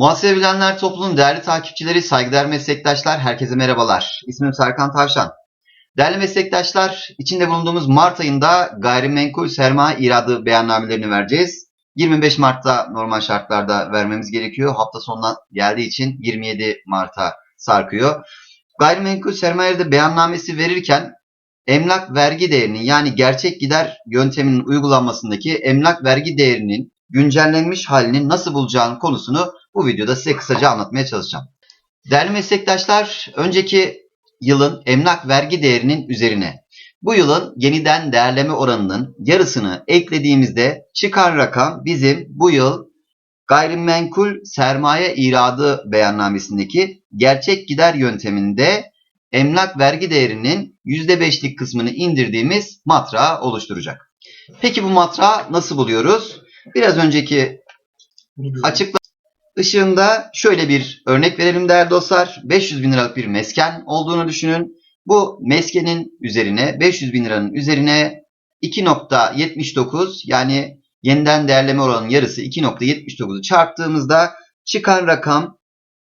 Muhasebe Bilenler Topluluğu'nun değerli takipçileri, saygıdeğer meslektaşlar, herkese merhabalar. İsmim Serkan Tavşan. Değerli meslektaşlar, içinde bulunduğumuz Mart ayında gayrimenkul sermaye iradı beyannamelerini vereceğiz. 25 Mart'ta normal şartlarda vermemiz gerekiyor. Hafta sonuna geldiği için 27 Mart'a sarkıyor. Gayrimenkul sermaye iradı beyannamesi verirken emlak vergi değerinin yani gerçek gider yönteminin uygulanmasındaki emlak vergi değerinin güncellenmiş halini nasıl bulacağın konusunu bu videoda size kısaca anlatmaya çalışacağım. Değerli meslektaşlar, önceki yılın emlak vergi değerinin üzerine bu yılın yeniden değerleme oranının yarısını eklediğimizde çıkan rakam bizim bu yıl gayrimenkul sermaye iradı beyannamesindeki gerçek gider yönteminde emlak vergi değerinin %5'lik kısmını indirdiğimiz matrağı oluşturacak. Peki bu matrağı nasıl buluyoruz? Biraz önceki açıkla ışığında şöyle bir örnek verelim değerli dostlar. 500 bin liralık bir mesken olduğunu düşünün. Bu meskenin üzerine 500 bin liranın üzerine 2.79 yani yeniden değerleme oranının yarısı 2.79'u çarptığımızda çıkan rakam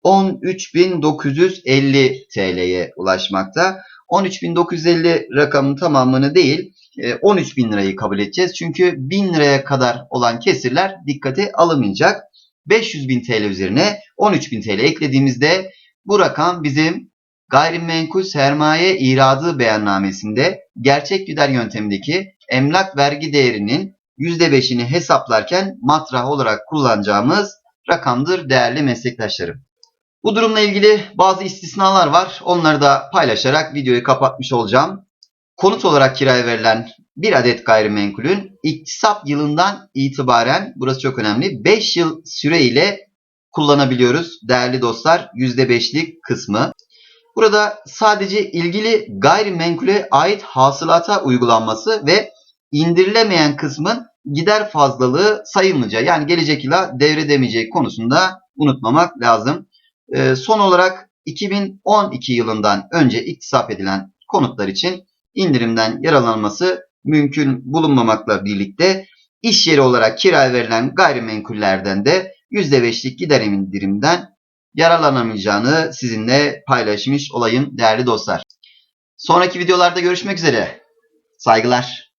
13.950 TL'ye ulaşmakta. 13.950 rakamın tamamını değil 13.000 lirayı kabul edeceğiz. Çünkü 1000 liraya kadar olan kesirler dikkate alınmayacak. 500.000 TL üzerine 13.000 TL eklediğimizde bu rakam bizim gayrimenkul sermaye iradı beyannamesinde gerçek gider yöntemindeki emlak vergi değerinin %5'ini hesaplarken matrah olarak kullanacağımız rakamdır değerli meslektaşlarım. Bu durumla ilgili bazı istisnalar var. Onları da paylaşarak videoyu kapatmış olacağım. Konut olarak kiraya verilen bir adet gayrimenkulün iktisap yılından itibaren burası çok önemli 5 yıl süreyle kullanabiliyoruz değerli dostlar %5'lik kısmı. Burada sadece ilgili gayrimenkule ait hasılata uygulanması ve indirilemeyen kısmın gider fazlalığı sayılmayacağı yani gelecek yıla devredemeyeceği konusunda unutmamak lazım. Ee, son olarak 2012 yılından önce iktisap edilen konutlar için indirimden yararlanması mümkün bulunmamakla birlikte iş yeri olarak kiraya verilen gayrimenkullerden de %5'lik gider indirimden yararlanamayacağını sizinle paylaşmış olayım değerli dostlar. Sonraki videolarda görüşmek üzere. Saygılar.